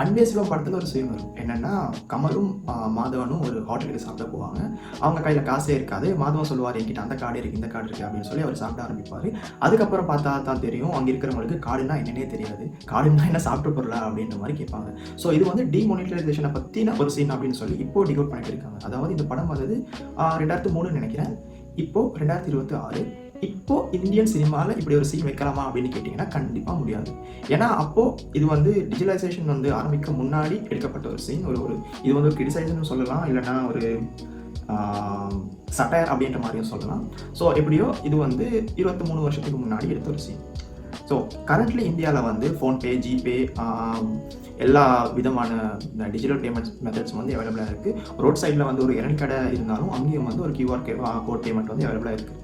அன்பே சிவம் படத்தில் ஒரு சீன் வரும். என்னென்னா கமலும் மாதவனும் ஒரு ஹோட்டலுக்கு சாப்பிட போவாங்க. அவங்க கையில் காசே இருக்காது. மாதவன் சொல்லுவார் என்கிட்ட அந்த கார்டு இருக்குது இந்த கார்டு இருக்குது அப்படின்னு சொல்லி அவர் சாப்பிட ஆரம்பிப்பார். அதுக்கப்புறம் பார்த்தா தான் தெரியும் அங்கே இருக்கிறவங்களுக்கு கார்டுனா என்னன்னே தெரியாது. கார்டுனா என்ன சாப்பிட்டு போடலாம் அப்படின்ற மாதிரி கேட்பாங்க. ஸோ இது வந்து டிமோனிட்டரைசேஷனை பற்றின ஒரு சீன் அப்படின்னு சொல்லி இப்போ டிகோட் பண்ணிட்டு இருக்காங்க. அதாவது இந்த படம் வந்தது ரெண்டாயிரத்து மூணு நினைக்கிறேன். இப்போது ரெண்டாயிரத்தி இருபத்தி ஆறு. இப்போ இந்தியன் சினிமாவில் இப்படி ஒரு சீன் வைக்கலாமா அப்படின்னு கேட்டிங்கன்னா கண்டிப்பாக முடியாது. ஏன்னா அப்போது இது வந்து டிஜிட்டலைசேஷன் வந்து ஆரம்பிக்க முன்னாடி எடுக்கப்பட்ட ஒரு சீன் ஒரு ஒரு இது வந்து ஒரு கிரிட்டிசைசன் சொல்லலாம் இல்லைன்னா ஒரு சட்டையர் அப்படின்ற மாதிரியும் சொல்லலாம். ஸோ எப்படியோ இது வந்து இருபத்தி மூணு வருஷத்துக்கு முன்னாடி எடுத்த ஒரு சீன் ஸோ கரண்ட்லி இந்தியாவில் வந்து ஃபோன்பே ஜிபே எல்லா விதமான டிஜிட்டல் பேமெண்ட் மெத்தட்ஸ் வந்து அவைலபிளாக இருக்குது ரோட் சைடில் வந்து ஒரு இரண்டு கடை இருந்தாலும் அங்கேயும் வந்து ஒரு கியூஆர் கோட் பேமெண்ட் வந்து அவைலபிளாக இருக்குது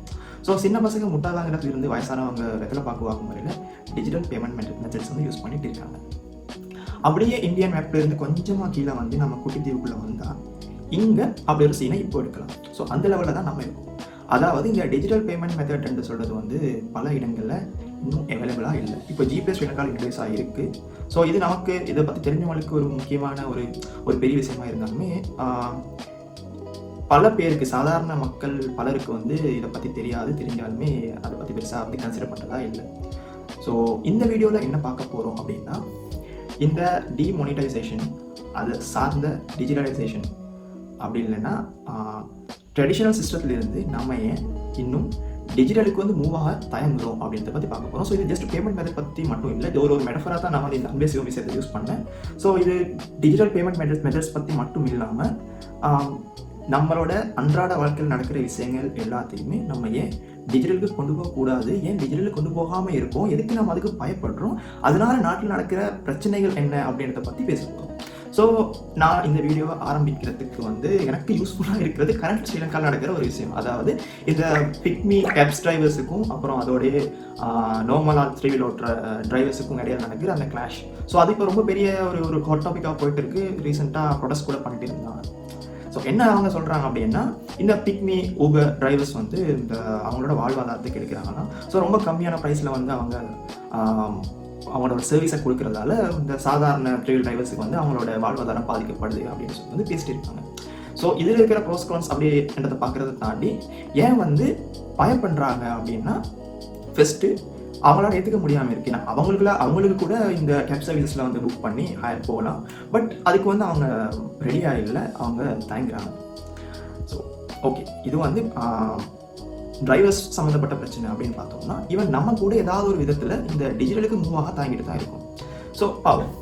ஸோ சின்ன பசங்க முட்டாளாங்கிறதுல இருந்து வயசானவங்க வெத்தலை பார்க்குவாங்க முறையில் டிஜிட்டல் பேமெண்ட் மெத்தட்ஸ் வந்து யூஸ் பண்ணிட்டு இருக்காங்க. அப்படியே இந்தியன் மேப்ல இருந்து கொஞ்சமாக கீழே வந்து நம்ம குட்டி தீவுக்குள்ளே வந்தால் இங்கே அப்படி ஒரு சீனை இப்போ எடுக்கலாம். ஸோ அந்த லெவலில் தான் நம்ம இருக்கோம். அதாவது இந்த டிஜிட்டல் பேமெண்ட் மெத்தட் என்று சொல்கிறது வந்து பல இடங்களில் இன்னும் அவைலபிளாக இல்லை. இப்போ ஜிபே ஸ்ரீலங்காவில் இன்ட்ரடியூஸ் ஆகிருக்கு ஸோ இது நமக்கு இதை பற்றி தெரிஞ்சவங்களுக்கு ஒரு முக்கியமான ஒரு ஒரு பெரிய விஷயமா இருந்தாலுமே பல பேருக்கு சாதாரண மக்கள் பலருக்கு வந்து இதை பற்றி தெரியாது தெரிஞ்சாலுமே அதை பற்றி பெருசாக அப்படி கன்சிடர் பண்ணுறதா இல்லை. ஸோ இந்த வீடியோவில் என்ன பார்க்க போகிறோம் அப்படின்னா இந்த டிமோனிட்டைசேஷன் அது சார்ந்த டிஜிட்டலைசேஷன் அப்படி இல்லைன்னா ட்ரெடிஷ்னல் சிஸ்டத்துலேருந்து நம்ம ஏன் இன்னும் டிஜிட்டலுக்கு வந்து மூவ் ஆக தயங்குறோம் அப்படின்றத பற்றி பார்க்க போகிறோம் ஸோ இது ஜஸ்ட் பேமெண்ட் மெத்தட் பற்றி மட்டும் இல்லை இது ஒரு ஒரு மெடஃபராக தான் நான் வந்து இந்த அன்பே விஷயத்தை யூஸ் பண்ணேன். ஸோ இது டிஜிட்டல் பேமெண்ட் மெத்தட் மெத்தட்ஸ் பற்றி மட்டும் இல்லாமல் நம்மளோட அன்றாட வாழ்க்கையில் நடக்கிற விஷயங்கள் எல்லாத்தையுமே நம்ம ஏன் டிஜிட்டலுக்கு கொண்டு போகக்கூடாது? ஏன் டிஜிட்டலுக்கு கொண்டு போகாமல் இருக்கோம் எதுக்கு நம்ம அதுக்கு பயப்படுறோம்? அதனால நாட்டில் நடக்கிற பிரச்சனைகள் என்ன அப்படின்றத பற்றி பேசுவோம் ஸோ நான் இந்த வீடியோவை ஆரம்பிக்கிறதுக்கு வந்து எனக்கு யூஸ்ஃபுல்லாக இருக்கிறது கரண்ட் ஸ்ரீலங்காவில் நடக்கிற ஒரு விஷயம். அதாவது இந்த பிக்மி கேப்ஸ் டிரைவர்ஸுக்கும் அப்புறம் அதோடைய நார்மலாக த்ரீ வீல் ஓட்டுற டிரைவர்ஸுக்கும் இடையில நடக்கிற அந்த கிளாஷ் ஸோ அது இப்போ ரொம்ப பெரிய ஒரு ஒரு ஹாட் டாப்பிக்காக போயிட்டு இருக்கு. ரீசெண்டாக ப்ரொடெஸ்ட் கூட பண்ணிட்டு இருந்தாங்க. ஸோ என்ன அவங்க சொல்கிறாங்க அப்படின்னா இந்த பிக்மி ஊபர் டிரைவர்ஸ் வந்து இந்த அவங்களோட வாழ்வாதாரத்துக்கு எடுக்கிறாங்கன்னா ஸோ ரொம்ப கம்மியான ப்ரைஸில் வந்து அவங்க அவங்களோட சர்வீஸை கொடுக்கறதால இந்த சாதாரண ட்ரெயில் டிரைவர்ஸுக்கு வந்து அவங்களோட வாழ்வாதாரம் பாதிக்கப்படுது அப்படின்னு சொல்லி வந்து பேசிட்டு இருக்காங்க ஸோ இதில் இருக்கிற ப்ரோஸ்கான்ஸ் அப்படி என்றதை பார்க்குறத தாண்டி ஏன் வந்து பயப்படுறாங்க அப்படின்னா ஃபஸ்ட்டு அவங்களால ஏற்றுக்க முடியாமல் இருக்கு ஏன்னா அவங்களுக்குல அவங்களுக்கு கூட இந்த கேப் சர்வீஸில் வந்து புக் பண்ணி ஹயர் போகலாம். பட் அதுக்கு வந்து அவங்க ரெடியாக இல்லை அவங்க தயங்குறாங்க. ஸோ ஓகே இது வந்து டிரைவர்ஸ் சம்மந்தப்பட்ட பிரச்சனை அப்படின்னு பார்த்தோம்னா ஈவன் நம்ம கூட ஏதாவது ஒரு விதத்தில் இந்த டிஜிட்டலுக்கு மூவ் ஆக தாங்கிட்டு தான் இருக்கும். ஸோ பாவம்.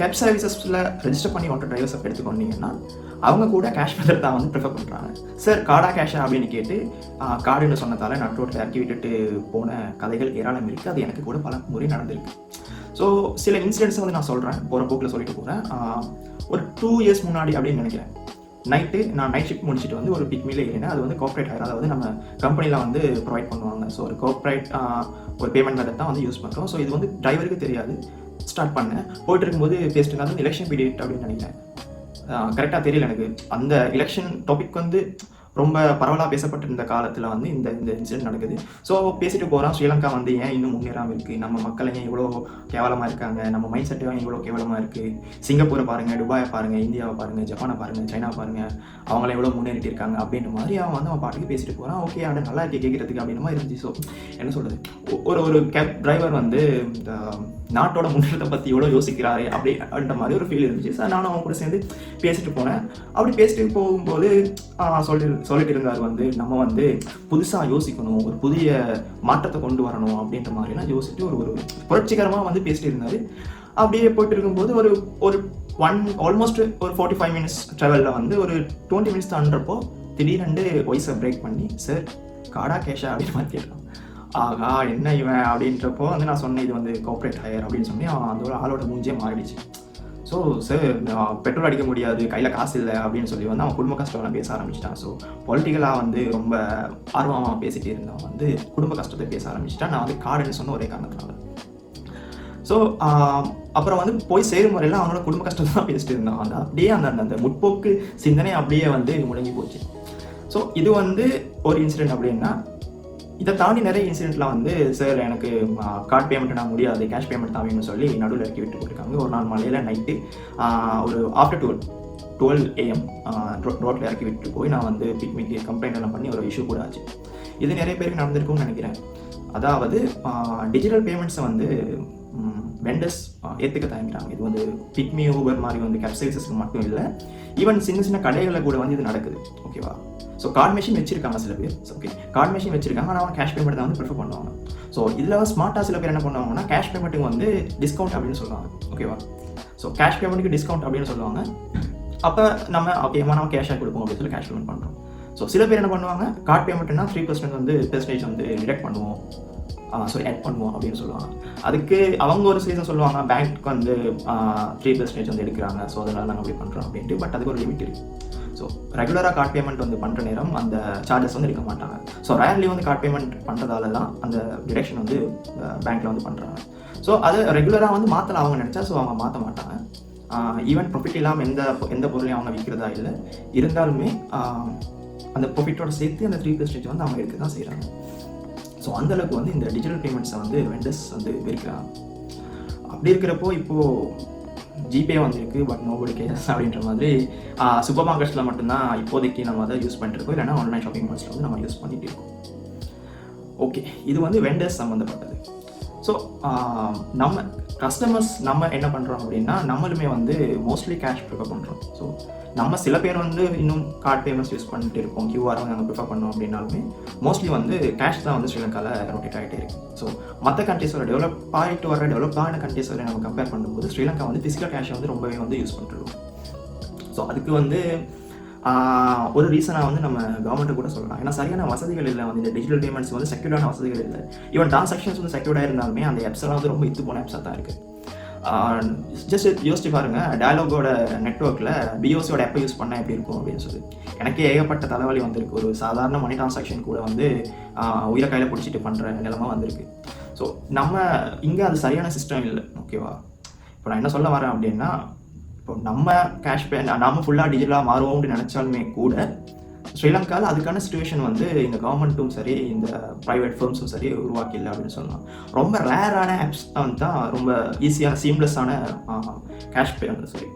கேப் சர்வீசஸில் ரெஜிஸ்டர் பண்ணி ஓட்டுற டிரைவர்ஸ் எடுத்துக்கொண்டீங்கன்னா அவங்க கூட கேஷ் மெத்தட் தான் வந்து ப்ரிஃபர் பண்ணுறாங்க சார் கார்டா கேஷா அப்படின்னு கேட்டு கார்டுன்னு சொன்னதால நட்ரோட்டில் இறக்கி விட்டுட்டு போன கதைகள் ஏராளம் இருக்குது அது எனக்கு கூட பல முறை நடந்திருக்கு. ஸோ சில இன்சிடென்ட்ஸை வந்து நான் சொல்கிறேன் போகிற போக்கில் சொல்லிட்டு போகிறேன் ஒரு டூ இயர்ஸ் முன்னாடி அப்படின்னு நினைக்கிறேன். நைட்டு நான் நைட் ஷிஃப்ட் முடிச்சுட்டு வந்து ஒரு பிக் மீல ஏறினேன். அது வந்து கார்ப்பரேட் ஹயர் அதாவது நம்ம கம்பெனியில் வந்து ப்ரொவைட் பண்ணுவாங்க. ஸோ ஒரு கார்ப்பரேட் ஒரு பேமெண்ட் மெத்தட் தான் வந்து யூஸ் பண்ணுறோம் ஸோ இது வந்து டிரைவருக்கு தெரியாது. ஸ்டார்ட் பண்ணேன். போயிட்டு இருக்கும்போது பேசிட்டு இருந்தாலும் எலெக்ஷன் பீரியட் அப்படின்னு நினைக்கிறேன். கரெக்டாக தெரியல எனக்கு. அந்த எலெக்ஷன் டாபிக் வந்து ரொம்ப பரவலாக பேசப்பட்டிருந்த காலத்தில் வந்து இந்த இந்த இன்சிடென்ட் நடக்குது. ஸோ பேசிட்டு போகிறோம் ஸ்ரீலங்கா வந்து ஏன் இன்னும் முன்னேறாமல் இருக்குது நம்ம மக்கள் ஏன் இவ்வளோ கேவலமாக இருக்காங்க? நம்ம மைண்ட் செட் ஏன் இவ்வளோ கேவலமாக இருக்குது சிங்கப்பூரை பாருங்கள் துபாயை பாருங்கள் இந்தியாவை பாருங்கள் ஜப்பானை பாருங்கள் சைனா பாருங்கள் அவங்கள எவ்வளோ முன்னேறிட்டு இருக்காங்க அப்படின்ற மாதிரி அவன் வந்து அவன் பாட்டுக்கு பேசிட்டு போகிறான் ஓகே ஆனால் நல்லா இருக்கே கேட்கறதுக்கு அப்படின்ற மாதிரி இருந்துச்சு. ஸோ என்ன சொல்கிறது ஒரு ஒரு கேப் டிரைவர் வந்து இந்த நாட்டோட முன்னேற்றத்தை பற்றி எவ்வளோ யோசிக்கிறாரு அப்படி அப்படின்ற மாதிரி ஒரு ஃபீல் இருந்துச்சு. சார் நானும் அவன் கூட சேர்ந்து பேசிட்டு போனேன். அப்படி பேசிட்டு போகும்போது சொல்லி சொல்லிட்டு இருந்தார் வந்து நம்ம வந்து புதுசாக யோசிக்கணும் ஒரு புதிய மாற்றத்தை கொண்டு வரணும் அப்படின்ற மாதிரிலாம் யோசிச்சுட்டு ஒரு ஒரு புரட்சிகரமாக வந்து பேசிட்டு இருந்தார். அப்படியே போயிட்டு இருக்கும்போது ஒரு ஒரு ஒன் ஆல்மோஸ்ட் ஒரு ஃபார்ட்டி ஃபைவ் மினிட்ஸ் ட்ராவலில் வந்து ஒரு டுவெண்ட்டி மினிட்ஸ் தாண்டப்போ திடீரெண்டு வாய்ஸை பிரேக் பண்ணி சார் காடா கேஷா அப்படின்னு மாதிரி கேட்டான் ஆகா என்ன இவன் அப்படின்றப்போ வந்து நான் சொன்னேன் இது வந்து கோஆப்ரேட் ஹையர் அப்படின்னு சொல்லி அவன் அந்த ஒரு ஆளோட மூஞ்சே மாறிடுச்சு. ஸோ சார் பெட்ரோல் அடிக்க முடியாது கையில் காசு இல்லை அப்படின்னு சொல்லி வந்து அவன் குடும்ப கஷ்டம்லாம் பேச ஆரம்பிச்சிட்டான். ஸோ பொலிட்டிக்கலாக வந்து ரொம்ப ஆர்வமாக பேசிகிட்டு இருந்தவன் வந்து குடும்ப கஷ்டத்தை பேச ஆரம்பிச்சிட்டான். நான் வந்து காடுன்னு சொன்ன ஒரே காரணத்தினால. ஸோ அப்புறம் வந்து போய் சேரும் முறையில் அவனோட குடும்ப கஷ்டத்தை தான் பேசிட்டு இருந்தான். அந்த அப்படியே அந்த அந்த- அந்த முற்போக்கு சிந்தனை அப்படியே வந்து முடங்கி போச்சு. ஸோ இது வந்து ஒரு இன்சிடென்ட் அப்படின்னா இதை தாண்டி நிறைய இன்சிடென்ட்லாம் வந்து சார் எனக்கு கார்ட் பேமெண்ட் நான் முடியாது கேஷ் பேமெண்ட் தான் வேணும்னு சொல்லி நடுவில் இறக்கி விட்டு போயிருக்காங்க. ஒரு நாள் மலையில் நைட்டு ஒரு ஆஃப்டர் டுவெல் டுவெல் ஏஎம் ரோட்டில் இறக்கி விட்டு போய் நான் வந்து பிக்மிக்கு கம்ப்ளைண்ட் எல்லாம் பண்ணி ஒரு இஷ்யூ கூட ஆச்சு. இது நிறைய பேருக்கு நடந்திருக்கும்னு நினைக்கிறேன். அதாவது டிஜிட்டல் பேமெண்ட்ஸை வந்து வெண்டர்ஸ் ஏற்றுக்க தயங்குறாங்க இது வந்து பிக்மி ஊபர் மாதிரி வந்து கேப் சர்வீசஸ்க்கு மட்டும் இல்லை ஈவன் சின்ன சின்ன கடைகளில் கூட வந்து இது நடக்குது. ஓகேவா ஸோ கார்டு மெஷின் வச்சிருக்காங்க சில பேர். ஓகே கார்டு மெஷின் வச்சிருக்காங்க. ஆனால் அவங்க கேஷ் பேமெண்ட் தான் வந்து ப்ரிஃபர் பண்ணுவாங்க. ஸோ இதில் ஸ்மார்ட்டாக சில பேர் என்ன பண்ணுவாங்கன்னா கேஷ் பேமெண்ட்டுக்கு வந்து டிஸ்கவுண்ட் அப்படின்னு சொல்லுவாங்க. ஓகேவா ஸோ கேஷ் பேமெண்ட்டுக்கு டிஸ்கவுண்ட் அப்படின்னு சொல்லுவாங்க. அப்போ நம்ம ஓகேமா நம்ம கேஷாக கொடுப்போம் அப்படின்னு சொல்லி கேஷ் பேமெண்ட் பண்ணுறோம் ஸோ சில பேர் என்ன பண்ணுவாங்க கார்டு பேமெண்ட்னா த்ரீ பர்சன்ட் வந்து பெர்சன்டேஜ் வந்து டிடெக்ட் பண்ணுவோம். சாரி ஆட் பண்ணுவோம் அப்படின்னு சொல்லுவாங்க. அதுக்கு அவங்க ஒரு ரீசன் சொல்லுவாங்க பேங்க் வந்து த்ரீ பர்சன்டேஜ் வந்து எடுக்கிறாங்க. ஸோ அதனால் நாங்கள் அப்படி பண்ணுறோம் அப்படின்ட்டு பட் அதுக்கு ஒரு லிமிட் இருக்குது ஸோ ரெகுலராக கார்ட் பேமெண்ட் வந்து பண்ணுற நேரம் அந்த சார்ஜஸ் வந்து எடுக்க மாட்டாங்க. ஸோ ரேர்லி வந்து கார்ட் பேமெண்ட் பண்ணுறதால தான் அந்த டிடெக்ஷன் வந்து பேங்க்கில் வந்து பண்ணுறாங்க ஸோ அது ரெகுலராக வந்து மாற்றலாம் அவங்க நினச்சா ஸோ அவங்க மாற்ற மாட்டாங்க. ஈவன் ப்ராஃபிட் இல்லாமல் எந்த எந்த பொருளையும் அவங்க விற்கிறதா இல்லை. இருந்தாலுமே அந்த ப்ராஃபிட்டோட சேர்த்து அந்த த்ரீ பர்சன்டேஜ் வந்து அவங்க எடுக்க தான் செய்கிறாங்க ஸோ அந்தளவுக்கு வந்து இந்த டிஜிட்டல் பேமெண்ட்ஸை வந்து வெண்டர்ஸ் வந்து விற்கிறாங்க அப்படி இருக்கிறப்போ இப்போது ஜிபே வந்திருக்கு பட் நோபடி கேஸ் அப்படின்ற மாதிரி சூப்பர் மார்க்கெட்ஸில் மட்டும்தான் இப்போதைக்கு நம்ம அதை யூஸ் பண்ணிட்டு இருக்கோம். இல்லைனா ஆன்லைன் ஷாப்பிங் மால்ஸில் வந்து நம்ம யூஸ் பண்ணிகிட்டு இருக்கோம். ஓகே இது வந்து வெண்டர்ஸ் சம்மந்தப்பட்டது ஸோ uh, நம்ம கஸ்டமர்ஸ் நம்ம என்ன பண்ணுறோம் அப்படின்னா நம்மளுமே வந்து மோஸ்ட்லி கேஷ் ப்ரிஃபர் பண்ணுறோம் ஸோ நம்ம சில பேர் வந்து இன்னும் கார்ட் பேமெண்ட்ஸ் யூஸ் பண்ணிட்டு இருக்கோம் கியூஆர் வந்து நாங்கள் ப்ரிஃபர் பண்ணோம் அப்படின்னாலுமே மோஸ்ட்லி வந்து கேஷ் தான் வந்து ஸ்ரீலங்காவில் ரொட்டேட் ஆகிட்டே இருக்கு. ஸோ மற்ற கண்ட்ரீஸோட டெவலப் ஆகிட்டு வர டெவலப் ஆன கண்ட்ரீஸோட நம்ம கம்பேர் பண்ணும்போது ஸ்ரீலங்கா வந்து ஃபிசிக்கல் கேஷை வந்து ரொம்பவே வந்து யூஸ் பண்ணிருக்கோம் ஸோ அதுக்கு வந்து ஒரு ரீசனாக வந்து நம்ம கவர்மெண்ட்டு கூட சொல்லலாம். ஏன்னா சரியான வசதிகள் இல்லை வந்து இந்த டிஜிட்டல் பேமெண்ட்ஸ் வந்து செக்யூர்டான வசதிகள் இல்லை. ஈவன் டிரான்சாக்ஷன்ஸ் வந்து செக்யூர்டாக இருந்தாலுமே அந்த ஆப்ஸ் வந்து ரொம்ப இத்து போன ஆப்ஸாக தான் இருக்குது ஜஸ்ட் யோசிச்சு பாருங்க டயலாகோட நெட்ஒர்க்கில் பிஓசியோட எப்போ யூஸ் பண்ணால் எப்படி இருக்கும் அப்படின்னு சொல்லி. எனக்கே ஏகப்பட்ட தலைவலி வந்திருக்கு. ஒரு சாதாரண மணி டிரான்சாக்ஷன் கூட வந்து உயிரை கையில் பிடிச்சிட்டு பண்ணுற நிலமாக வந்திருக்கு. ஸோ நம்ம இங்கே அது சரியான சிஸ்டம் இல்லை. ஓகேவா இப்போ நான் என்ன சொல்ல வரேன் அப்படின்னா இப்போ நம்ம கேஷ் பே நம்ம ஃபுல்லாக டிஜிட்டலாக மாறுவோம்னு நினச்சாலுமே கூட ஸ்ரீலங்காவில் அதுக்கான சுச்சுவேஷன் வந்து இந்த கவர்மெண்ட்டும் சரி இந்த ப்ரைவேட் ஃபர்ம்ஸும் சரி உருவாக்கி இல்லை அப்படின்னு சொல்லலாம். ரொம்ப ரேரான ஆப்ஸ் வந்து தான் ரொம்ப ஈஸியான சீம்லெஸ்ஸான cash pay sorry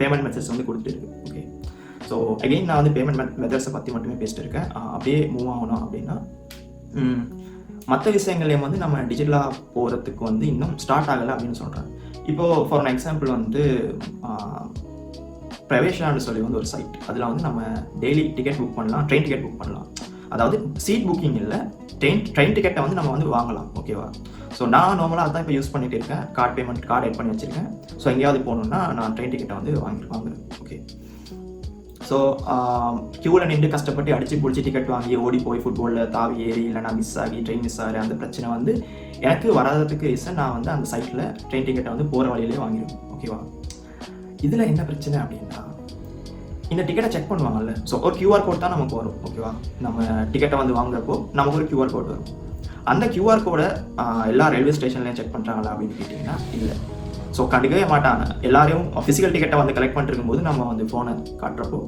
payment methods வந்து கொடுத்துருக்கு. ஓகே ஸோ அகெயின் நான் வந்து பேமெண்ட் மெத்தட்ஸை பற்றி மட்டுமே பேசிட்டு இருக்கேன். அப்படியே மூவ் ஆகணும் அப்படின்னா மற்ற விஷயங்களையும் வந்து நம்ம டிஜிட்டலாக போகிறதுக்கு வந்து இன்னும் ஸ்டார்ட் ஆகலை அப்படின்னு சொல்கிறேன் இப்போது ஃபார் அன் எக்ஸாம்பிள் வந்து பிரவேஷான்னு சொல்லி வந்து ஒரு சைட் அதில் வந்து நம்ம டெய்லி டிக்கெட் புக் பண்ணலாம் ட்ரெயின் டிக்கெட் புக் பண்ணலாம். அதாவது சீட் புக்கிங் இல்லை ட்ரெயின் ட்ரெயின் டிக்கெட்டை வந்து நம்ம வந்து வாங்கலாம் ஓகேவா ஸோ நான் நார்மலாக அதான் இப்போ யூஸ் பண்ணிட்டு இருக்கேன். கார்டு பேமெண்ட் கார்டு ஆட் பண்ணி வச்சிருக்கேன். ஸோ எங்கேயாவது போகணுன்னா நான் ட்ரெயின் டிக்கெட்டை வந்து வாங்கி வாங்குறேன் ஓகே ஸோ க்யூவில் நின்று கஷ்டப்பட்டு அடிச்சு பிடிச்சி டிக்கெட் வாங்கி ஓடி போய் ஃபுட்பாலில் தாவி ஏறி இல்லைனா மிஸ் ஆகி ட்ரெயின் மிஸ் ஆகிற அந்த பிரச்சனை வந்து எனக்கு வராததுக்கு ரீசன் நான் வந்து அந்த சைட்டில் ட்ரெயின் டிக்கெட்டை வந்து போகிற வழியிலே வாங்கிடுவேன். ஓகேவா இதில் என்ன பிரச்சனை அப்படின்னா இந்த டிக்கெட்டை செக் பண்ணுவாங்கல்ல. ஸோ ஒரு கியூஆர் கோட் தான் நமக்கு வரும். ஓகேவா நம்ம டிக்கெட்டை வந்து வாங்குறப்போ நமக்கு ஒரு கியூஆர் கோட் வரும். அந்த கியூஆர் கோடை எல்லா ரயில்வே ஸ்டேஷன்லையும் செக் பண்ணுறாங்களா அப்படின்னு கேட்டிங்கன்னா இல்லை. ஸோ கண்டுக்கவே மாட்டாங்க. எல்லாரையும் ஃபிசிக்கல் டிக்கெட்டை வந்து கலெக்ட் பண்ணிட்டு போது நம்ம வந்து ஃபோனை காட்டுறப்போ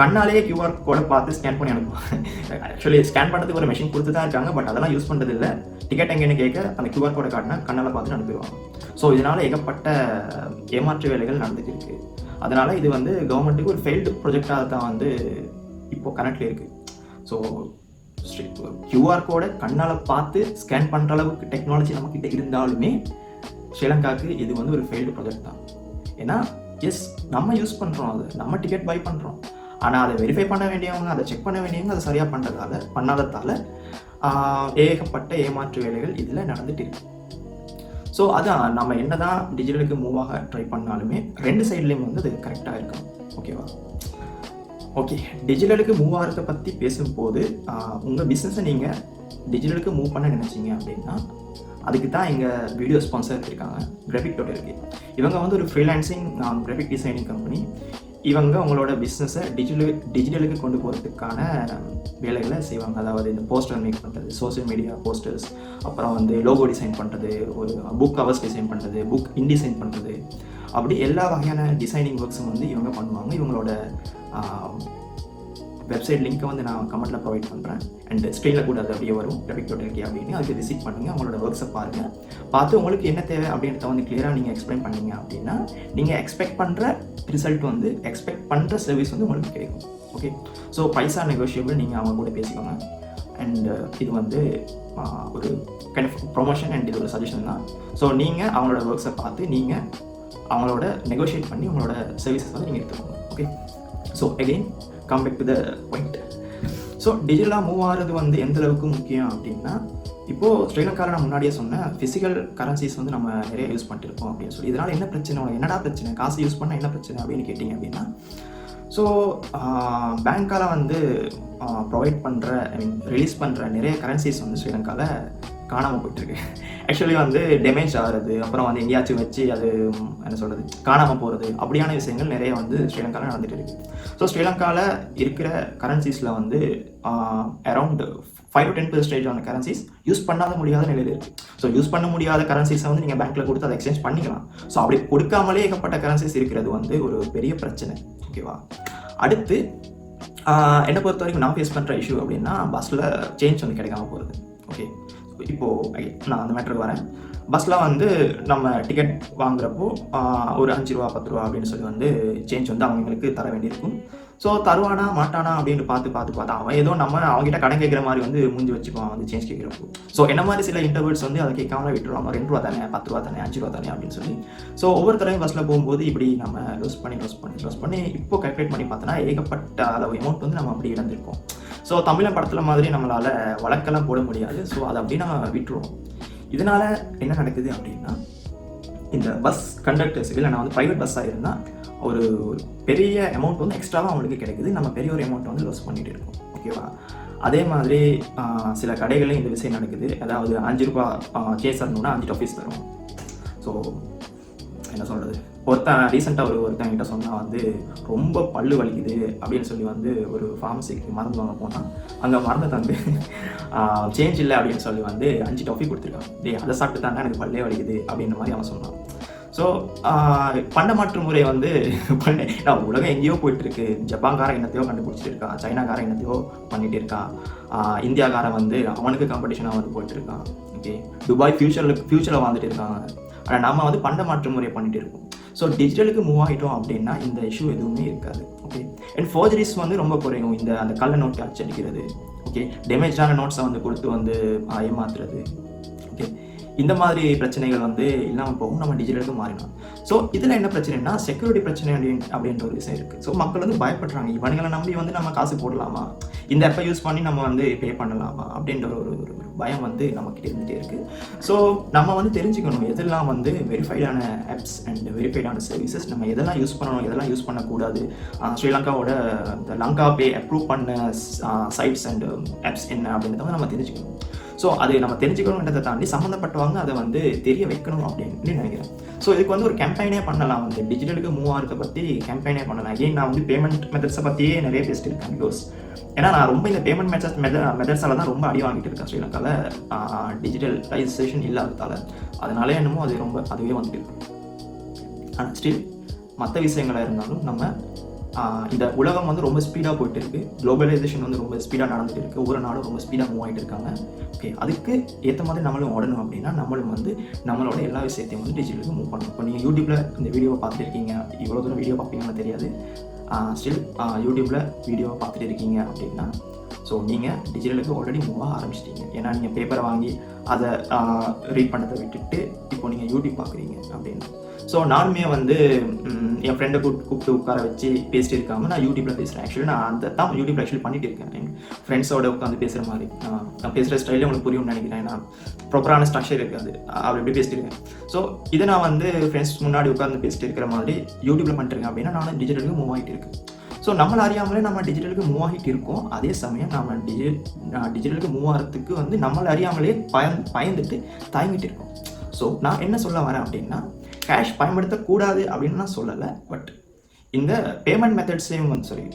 கண்ணாலேயே கியூஆர் கோடை பார்த்து ஸ்கேன் பண்ணி அனுப்புவோம் ஆக்சுவலி ஸ்கேன் பண்ணுறதுக்கு ஒரு மெஷின் கொடுத்து தான் இருக்காங்க பட் அதெல்லாம் யூஸ் பண்ணுறது இல்லை. டிக்கெட் எங்கேன்னு கேட்க அந்த கியூஆர் கோடை காட்டினா கண்ணால் பார்த்துட்டு அனுப்பிடுவாங்க. ஸோ இதனால் ஏகப்பட்ட ஏமாற்று வேலைகள் நடந்துட்டு இருக்கு. அதனால் இது வந்து கவர்மெண்ட்டுக்கு ஒரு ஃபெயில்டு ப்ரொஜெக்டாக தான் வந்து இப்போது கரண்ட்ல இருக்குது ஸோ கியூஆர் கோடை கண்ணால் பார்த்து ஸ்கேன் பண்ணுற அளவுக்கு டெக்னாலஜி நம்மக்கிட்ட இருந்தாலுமே ஸ்ரீலங்காவுக்கு இது வந்து ஒரு ஃபெயில்டு ப்ராஜெக்ட் தான். ஏன்னா எஸ் நம்ம யூஸ் பண்ணுறோம் அது. நம்ம டிக்கெட் பை பண்ணுறோம் ஆனால் அதை வெரிஃபை பண்ண வேண்டியவங்க அதை செக் பண்ண வேண்டியவங்க அதை சரியாக பண்ணுறதால பண்ணாததால் ஏகப்பட்ட ஏமாற்று வேலைகள் இதில் நடந்துட்டு இருக்கு. ஸோ அதான் நம்ம என்ன தான் டிஜிட்டலுக்கு மூவ் ஆக ட்ரை பண்ணாலுமே ரெண்டு சைட்லேயும் வந்து அது கரெக்டாக இருக்கும். ஓகேவா ஓகே டிஜிட்டலுக்கு மூவ் ஆகிறத பற்றி பேசும்போது உங்கள் பிஸ்னஸை நீங்கள் டிஜிட்டலுக்கு மூவ் பண்ண நினச்சிங்க அப்படின்னா அதுக்கு தான் எங்கள் வீடியோ ஸ்பான்சர் இருக்காங்க கிராஃபிக் டோட்டலுக்கு இவங்க வந்து ஒரு ஃப்ரீலான்சிங் கிராஃபிக் டிசைனிங் கம்பெனி இவங்க உங்களோட பிஸ்னஸை டிஜிட்டல் டிஜிட்டலுக்கு கொண்டு போகிறதுக்கான வேலைகளை செய்வாங்க. அதாவது இந்த போஸ்டர் மேக் பண்ணுறது சோசியல் மீடியா போஸ்டர்ஸ் அப்புறம் வந்து லோகோ டிசைன் பண்ணுறது ஒரு புக் கவர்ஸ் டிசைன் பண்ணுறது புக் இன்டிசைன் பண்ணுறது அப்படி எல்லா வகையான டிசைனிங் ஒர்க்ஸும் வந்து இவங்க பண்ணுவாங்க. இவங்களோட வெப்சைட் லிங்க்கை வந்து நான் கமெண்ட்டில் ப்ரொவைட் பண்ணுறேன் அண்ட் ஸ்க்ரீனில் கூட அது அப்படியே வரும். டெபிக் டோட்டல்கே அப்படின்னு அதுக்கு விசிட் பண்ணுங்கள் அவங்களோட ஒர்க்ஸை பாருங்கள் பார்த்து உங்களுக்கு என்ன தேவை அப்படின்றத வந்து கிளியராக நீங்கள் எக்ஸ்பிளைன் பண்ணீங்க அப்படின்னா நீங்கள் எக்ஸ்பெக்ட் பண்ணுற ரிசல்ட் வந்து எக்ஸ்பெக்ட் பண்ணுற சர்வீஸ் வந்து உங்களுக்கு கிடைக்கும். ஓகே ஸோ பைசா நெகோஷியபிள் நீங்கள் அவங்க கூட பேசிக்கோங்க. அண்ட் uh, இது வந்து uh, ஒரு கைண்ட் ஆஃப் ப்ரொமோஷன் அண்ட் இது ஒரு சஜஷன் தான். ஸோ நீங்கள் அவங்களோட ஒர்க்ஸை பார்த்து நீங்கள் அவங்களோட நெகோஷியேட் பண்ணி உங்களோட சர்வீசஸ் வந்து நீங்கள் எடுத்துக்கோங்க. Okay so again come back to the point so டிஜிட்டலாக மூவ் ஆகிறது வந்து எந்த அளவுக்கு முக்கியம் அப்படின்னா இப்போது ஸ்ரீலங்காவில் நான் முன்னாடியே சொன்னேன் ஃபிசிக்கல் கரன்சிஸ் வந்து நம்ம நிறைய யூஸ் பண்ணிட்டு இருக்கோம் அப்படின்னு சொல்லி. இதனால் என்ன பிரச்சனை உனக்கு என்னடா பிரச்சனை? காசு யூஸ் பண்ணால் என்ன பிரச்சனை அப்படின்னு கேட்டிங்க அப்படின்னா ஸோ பேங்க்கால் வந்து ப்ரொவைட் பண்ணுற ஐ மீன் ரிலீஸ் பண்ணுற நிறைய கரன்சிஸ் வந்து ஸ்ரீலங்காவில் காணாமல் போயிட்டுருக்கு. ஆக்சுவலி வந்து டேமேஜ் ஆகிறது அப்புறம் வந்து எங்கேயாச்சும் வச்சு அது என்ன சொல்கிறது காணாமல் போகிறது அப்படியான விஷயங்கள் நிறைய வந்து ஸ்ரீலங்காவில் நடந்துட்டு இருக்குது ஸோ ஸ்ரீலங்காவில் இருக்கிற கரன்சிஸில் வந்து around five to ten percentage ஆன கரன்சிஸ் யூஸ் பண்ணாத முடியாத நிலையில் இருக்குது ஸோ யூஸ் பண்ண முடியாத கரன்சிஸை வந்து நீங்கள் பேங்க்கில் கொடுத்து அதை எக்ஸ்சேஞ்ச் பண்ணிக்கலாம். ஸோ அப்படி கொடுக்காமலே ஏகப்பட்ட கரன்சிஸ் இருக்கிறது வந்து ஒரு பெரிய பிரச்சனை. ஓகேவா அடுத்து என்னை பொறுத்த வரைக்கும் நான் ஃபேஸ் பண்ணுற இஷ்யூ அப்படின்னா பஸ்ஸில் சேஞ்ச் வந்து கிடைக்காம போகிறது ஓகே இப்போது நான் அந்த மேட்டருக்கு வரேன். பஸ்ஸில் வந்து நம்ம டிக்கெட் வாங்குறப்போ ஒரு அஞ்சு ரூபா பத்து ரூபா அப்படின்னு சொல்லி வந்து சேஞ்ச் வந்து அவங்களுக்கு தர வேண்டியிருக்கும். ஸோ தருவானா மாட்டானா அப்படின்னு பார்த்து பார்த்து பார்த்து அவன் ஏதோ நம்ம அவங்ககிட்ட கடன் கேட்குற மாதிரி வந்து மூஞ்சி வச்சுப்பான் வந்து சேஞ்ச் கேட்குறப்போ. ஸோ என்ன மாதிரி சில இன்டர்வர்ஸ் வந்து அதை கேட்காம விட்டுருவாங்க ரெண்டு ரூபா தானே பத்து ரூபா தானே அஞ்சு ரூபா தானே அப்படின்னு சொல்லி. ஸோ ஒவ்வொரு தடவையும் பஸ்ஸில் போகும்போது இப்படி நம்ம லூஸ் பண்ணி லூஸ் பண்ணி லூஸ் பண்ணி இப்போ கல்குலேட் பண்ணி பார்த்தோன்னா ஏகப்பட்ட அளவு அமௌண்ட் வந்து நம்ம அப்படி இழந்திருக்கோம். ஸோ தமிழன் படத்தில் மாதிரி நம்மளால் வழக்கெல்லாம் போட முடியாது. ஸோ அதை அப்படி நம்ம விட்டுருவோம். இதனால் என்ன நடக்குது அப்படின்னா இந்த பஸ் கண்டக்டர்ஸ் இல்லை நான் வந்து ப்ரைவேட் பஸ்ஸாக இருந்தால் ஒரு பெரிய அமௌண்ட் வந்து எக்ஸ்ட்ராவாக அவங்களுக்கு கிடைக்குது. நம்ம பெரிய ஒரு அமௌண்ட் வந்து லாஸ் பண்ணிட்டு இருக்கோம். ஓகேவா அதே மாதிரி சில கடைகளில் இந்த விஷயம் நடக்குது. அதாவது அஞ்சு ரூபா கேஸ் தரணும்னா அஞ்சு டாஃபீஸ் தரும் ஸோ என்ன சொல்கிறது ஒருத்தன் ரீசெண்டாக ஒரு ஒருத்தன் கிட்ட சொன்னால் வந்து ரொம்ப பல்லு வலிக்குது அப்படின்னு சொல்லி வந்து ஒரு ஃபார்மசிக்கு மருந்து வாங்க போனால் அங்கே மருந்து தந்து சேஞ்ச் இல்லை அப்படின்னு சொல்லி வந்து அஞ்சு டாஃபி கொடுத்துருக்கான். டே அதை சாப்பிட்டு தானே எனக்கு பல்லே வலிக்குது அப்படின்ற மாதிரி அவன் சொன்னான். ஸோ பண்ட மாற்று முறை வந்து பண்ண நான் உலகம் எங்கேயோ போயிட்டு இருக்கு ஜப்பான்காரன் என்னத்தையோ கண்டுபிடிச்சிட்டு இருக்கான். சைனாக்காரன் என்னத்தையோ பண்ணிட்டு இருக்கான். இந்தியாக்காரன் வந்து அவனுக்கு காம்படிஷனாக வந்து போயிட்டு இருக்கான். ஓகே துபாய் ஃபியூச்சரில் ஃபியூச்சரில் வாழ்ந்துட்டு இருக்காங்க ஆனால் நம்ம வந்து பண்ட மாற்று முறை பண்ணிட்டு இருக்கோம். ஸோ டிஜிட்டலுக்கு மூவ் ஆகிட்டோம் அப்படின்னா இந்த இஷ்யூ எதுவுமே இருக்காது. ஓகே அண்ட் ஃபோர்ஜரிஸ் வந்து ரொம்ப குறையும். இந்த அந்த கள்ள நோட்டு அச்சடிக்கிறது ஓகே டேமேஜான நோட்ஸை வந்து கொடுத்து வந்து ஏமாத்துறது. ஓகே இந்த மாதிரி பிரச்சனைகள் வந்து இல்லாமல் போகும். நம்ம டிஜிட்டலுக்கு மாறினோம் ஸோ இதில் என்ன பிரச்சனைனா செக்யூரிட்டி பிரச்சனை அப்படின்னு அப்படின்ற ஒரு விஷயம் இருக்குது ஸோ மக்கள் வந்து பயப்படுறாங்க. இவனுங்களை நம்பி வந்து நம்ம காசு போடலாமா? இந்த ஆப்பை யூஸ் பண்ணி நம்ம வந்து பே பண்ணலாமா? அப்படின்ற ஒரு ஒரு ஒரு பயம் வந்து நம்மக்கிட்ட இருந்துகிட்டே இருக்குது ஸோ நம்ம வந்து தெரிஞ்சுக்கணும் எதெல்லாம் வந்து வெரிஃபைடான ஆப்ஸ் அண்ட் வெரிஃபைடான சர்வீசஸ் நம்ம எதெல்லாம் யூஸ் பண்ணணும் எதெல்லாம் யூஸ் பண்ணக்கூடாது. ஸ்ரீலங்காவோட இந்த லங்கா பே அப்ரூவ் பண்ண சைட்ஸ் அண்ட் ஆப்ஸ் என்ன அப்படின்றத நம்ம தெரிஞ்சுக்கணும். ஸோ அது நம்ம தெரிஞ்சுக்கணுன்றதை தாண்டி சம்மந்தப்பட்டவங்க அதை வந்து தெரிய வைக்கணும் அப்படின்னு நினைக்கிறேன். ஸோ இதுக்கு வந்து ஒரு கேம்பெயினே பண்ணலாம் வந்து. டிஜிட்டலுக்கு மூவ் ஆகிறத பற்றி கேம்பெயினே பண்ணலாம். ஏன் நான் வந்து பேமெண்ட் மெத்தட்ஸை பற்றியே நிறைய பேசிட்டு இருக்கேன் பிகாஸ் ஏன்னா நான் ரொம்ப இந்த பேமெண்ட் மெத்தட் மெத மெத்தட்ஸால் தான் ரொம்ப அடி வாங்கிட்டு இருக்கேன் ஸ்ரீலங்காவில் டிஜிட்டலைசேஷன் இல்லாததால். அதனாலே என்னமோ அது ரொம்ப அதுவே வந்துட்டு ஆனால் ஸ்டில் மற்ற விஷயங்களாக இருந்தாலும் நம்ம இந்த உலகம் வந்து ரொம்ப ஸ்பீடாக போயிட்டு இருக்கு குளோபலைசேஷன் வந்து ரொம்ப ஸ்பீடாக நடந்துட்டு இருக்கு ஒவ்வொரு நாளும் ரொம்ப ஸ்பீடாக மூவ் ஆகிட்டு இருக்காங்க. ஓகே அதுக்கு ஏற்ற மாதிரி நம்மளும் ஓடணும் அப்படின்னா நம்மளும் வந்து நம்மளோட எல்லா விஷயத்தையும் வந்து டிஜிட்டலுக்கு மூவ் பண்ணணும். இப்போ நீங்கள் யூடியூப்பில் இந்த வீடியோவை பார்த்துருக்கீங்க. இவ்வளோ தூரம் வீடியோ பார்ப்பீங்கன்னு தெரியாது. ஸ்டில் யூடியூப்பில் வீடியோவை பார்த்துட்டு இருக்கீங்க அப்படின்னா ஸோ நீங்கள் டிஜிட்டலுக்கு ஆல்ரெடி மூவ் ஆக ஆரம்பிச்சிட்டீங்க. ஏன்னா நீங்கள் பேப்பரை வாங்கி அதை ரீட் பண்ணதை விட்டுட்டு இப்போ நீங்கள் யூடியூப் பார்க்குறீங்க அப்படின்னு. ஸோ நானுமே வந்து என் ஃப்ரெண்டை கூப்பிட்டு கூப்பிட்டு உட்கார வச்சு பேசிட்டு இருக்காமல் நான் யூடியூப்பில் பேசுகிறேன் ஆக்சுவலி நான் அந்த தான் யூடியூப்பில் ஆக்சுவலி பண்ணிட்டு இருக்கேன். ஃப்ரெண்ட்ஸோட உட்காந்து பேசுகிற மாதிரி நான் பேசுகிற ஸ்டைலே உங்களுக்கு புரியும்னு நினைக்கிறேன். நான் ப்ராப்பரான ஸ்ட்ரக்சர் இருக்காது. அவர் எப்படி பேசிட்டு இருக்கேன் ஸோ இதை நான் வந்து ஃப்ரெண்ட்ஸ் முன்னாடி உட்காந்து பேசிட்டு இருக்கிற மாதிரி யூடியூப்பில் பண்ணிட்டுருக்கேன் அப்படின்னா நானும் டிஜிட்டலுக்கு மூவ் ஆகிட்டு இருக்கேன். ஸோ நம்மளை அறியாமலே நம்ம டிஜிட்டலுக்கு மூவ் ஆகிட்டு இருக்கோம். அதே சமயம் நம்ம டிஜி டிஜிட்டலுக்கு மூவ் ஆகிறதுக்கு வந்து நம்மளை அறியாமலே பயன் பயந்துட்டு தயங்கிட்டு இருக்கோம். ஸோ நான் என்ன சொல்ல வரேன் அப்படின்னா கேஷ் பயன்படுத்தக்கூடாது அப்படின்னு நான் சொல்லலை பட் இந்த பேமெண்ட் மெத்தட்ஸையும் வந்து சரி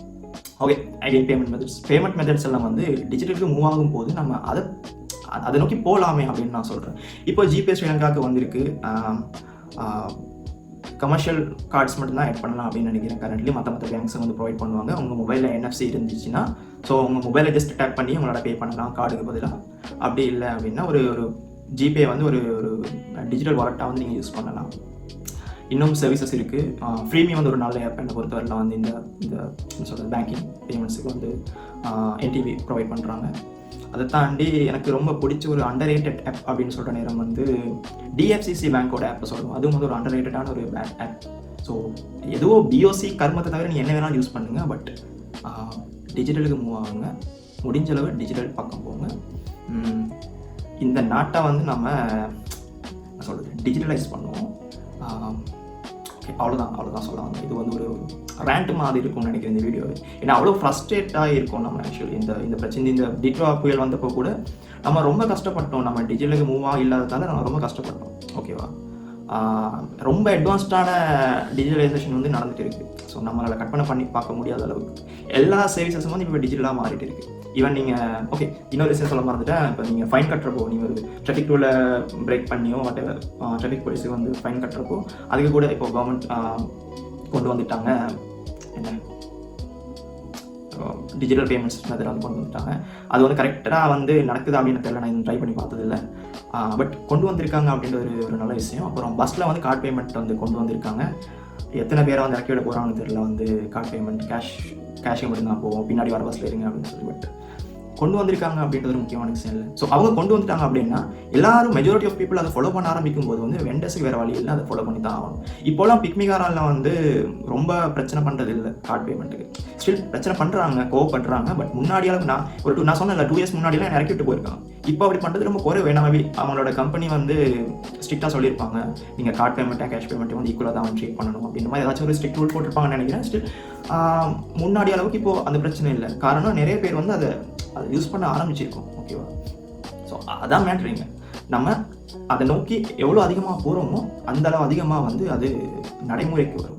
okay ideal payment methods payment methods எல்லாம் வந்து டிஜிட்டலுக்கு மூவ் ஆகும் போது நம்ம அதை அதை நோக்கி போகலாமே அப்படின்னு நான் சொல்கிறேன் இப்போ ஜிபே ஸ்ரீலங்காவுக்கு வந்திருக்கு. கமர்ஷியல் கார்ட்ஸ் மட்டும் தான் ஆட் பண்ணலாம் அப்படின்னு நினைக்கிறேன் கரண்ட்லி மற்ற மற்ற பேங்க்ஸ் வந்து ப்ரொவைட் பண்ணுவாங்க. உங்கள் மொபைலில் என்எஃப்சி இருந்துச்சுன்னா ஸோ உங்கள் மொபைலை ஜஸ்ட் டேப் பண்ணி உங்களோட பே பண்ணலாம் கார்டுக்கு பதிலாக அப்படி இல்லை அப்படின்னா ஒரு ஒரு ஜிபே வந்து ஒரு ஒரு டிஜிட்டல் வாலெட்டாக வந்து நீங்கள் யூஸ் பண்ணலாம். இன்னும் சர்வீசஸ் இருக்குது ஃப்ரீமியம் வந்து ஒரு நல்ல ஆப் என்னை பொறுத்தவரையில் வந்து இந்த இந்த சொல்கிறது பேங்கிங் பேமெண்ட்ஸுக்கு வந்து என்டிவி ப்ரொவைட் பண்ணுறாங்க அதை தாண்டி எனக்கு ரொம்ப பிடிச்ச ஒரு அண்டர் ரேட்டட் ஆப் அப்படின்னு சொல்கிற நேரம் வந்து டிஎஃப்சிசி பேங்க்கோட ஆப்பை சொல்லுவோம் அதுவும் வந்து ஒரு அண்டர் ரேட்டடான ஒரு ஆப் ஸோ ஏதோ பிஓசி கர்மத்தை தவிர நீங்கள் என்ன வேணாலும் யூஸ் பண்ணுங்கள் பட் டிஜிட்டலுக்கு மூவ் ஆகுங்க. முடிஞ்ச அளவு டிஜிட்டல் பக்கம் போங்க. இந்த நாட்டை வந்து நம்ம சொல்கிறது டிஜிட்டலைஸ் பண்ணுவோம். ஓகே அவ்வளோதான் அவ்வளோதான் சொல்ல இது வந்து ஒரு ரேண்ட் மாதிரி இருக்கும்னு நினைக்கிறேன் இந்த வீடியோவை ஏன்னா அவ்வளோ ஃப்ரஸ்ட்ரேட்டாக இருக்கும் நம்ம ஆக்சுவலி இந்த இந்த பிரச்சனை இந்த டிட்ரா புயல் வந்தப்போ கூட நம்ம ரொம்ப கஷ்டப்பட்டோம். நம்ம டிஜிட்டலுக்கு மூவ் ஆக இல்லாததால நம்ம ரொம்ப கஷ்டப்பட்டோம். ஓகேவா ரொம்ப அட்வான்ஸ்டான டிஜிட்டலைசேஷன் வந்து நடந்துட்டு இருக்கு. ஸோ நம்மளால் கற்பனை பண்ணி பார்க்க முடியாத அளவுக்கு. எல்லா சர்வீசஸும் வந்து இப்போ டிஜிட்டலாக மாறிட்டு இருக்கு. ஈவன் நீங்கள் ஓகே இன்னொரு விஷயம் சொல்ல மறந்துட்டேன். இப்போ நீங்கள் ஃபைன் கட்டுறப்போ நீங்கள் ஒரு ட்ராஃபிக் ரூலை பிரேக் பண்ணியோ வாட் எவர் ட்ராஃபிக் போலீஸுக்கு வந்து ஃபைன் கட்டுறப்போ அதுக்கு கூட இப்போ கவர்மெண்ட் கொண்டு வந்துட்டாங்க. என்ன? டிஜிட்டல் பேமெண்ட்ஸ் மெத்தட் வந்து கொண்டு வந்துட்டாங்க. அது வந்து கரெக்டாக வந்து நடக்குதா அப்படின்னு தெரியல. நான் ட்ரை பண்ணி பார்த்ததில்ல. பட் கொண்டு வந்திருக்காங்க அப்படின்ற ஒரு ஒரு நல்ல விஷயம். அப்புறம் பஸ்ஸில் வந்து கார்டு பேமெண்ட் வந்து கொண்டு வந்திருக்காங்க. எத்தனை பேரை வந்து இறக்கி விட போகிறாங்கன்னு தெரியல வந்து கார்டு பேமெண்ட் கேஷ் கேஷ் மட்டும் தான் போவோம் பின்னாடி வர பஸ்ஸில் இருங்க அப்படின்னு சொல்லி பட் கொண்டு வந்திருக்காங்க அப்படின்றது ஒரு முக்கியமான விஷயம் இல்லை. ஸோ அவங்க கொண்டு வந்துட்டாங்க அப்படின்னா எல்லாரும் மெஜாரிட்டி ஆஃப் பீப்புள் அதை ஃபாலோ பண்ண ஆரம்பிக்கும் போது வந்து வெண்டர்ஸுக்கு வேறு வழி இல்லை அதை ஃபாலோ பண்ணி தான் ஆகணும். இப்போலாம் பிக்மிகாரெல்லாம் வந்து ரொம்ப பிரச்சனை பண்ணுறது இல்லை கார்ட் பேமெண்ட்டுக்கு ஸ்டில் பிரச்சனை பண்ணுறாங்க கோவப்படுறாங்க பட் முன்னாடி அளவுக்கு நான் ஒரு டூ நான் சொன்னேன் டூ இயர்ஸ் முன்னாடிலாம் இறக்கி விட்டு போயிருக்காங்க. இப்போ அப்படி பண்ணுறது ரொம்ப குறைவு. வேணாமே அவங்களோட கம்பெனி வந்து ஸ்ட்ரிக்டாக சொல்லியிருப்பாங்க. நீங்கள் கார்ட் பேமெண்ட்டாக கேஷ் பேமெண்ட்டை வந்து ஈக்குவலாக தான் ட்ரீட் பண்ணணும் அப்படின்ற மாதிரி ஏதாச்சும் ஒரு ஸ்ட்ரிக்ட் ரூல் போட்டிருப்பாங்கன்னு நினைக்கிறேன். ஸ்டில் முன்னாடி அளவுக்கு இப்போது அந்த பிரச்சனை இல்லை. காரணம் நிறைய பேர் வந்து அதை அதை யூஸ் பண்ண ஆரம்பிச்சிருக்கோம் ஓகேவா ஸோ அதான் மேட்ருங்க நம்ம அதை நோக்கி எவ்வளோ அதிகமாக போகிறோமோ அந்த அளவு அதிகமாக வந்து அது நடைமுறைக்கு வரும்.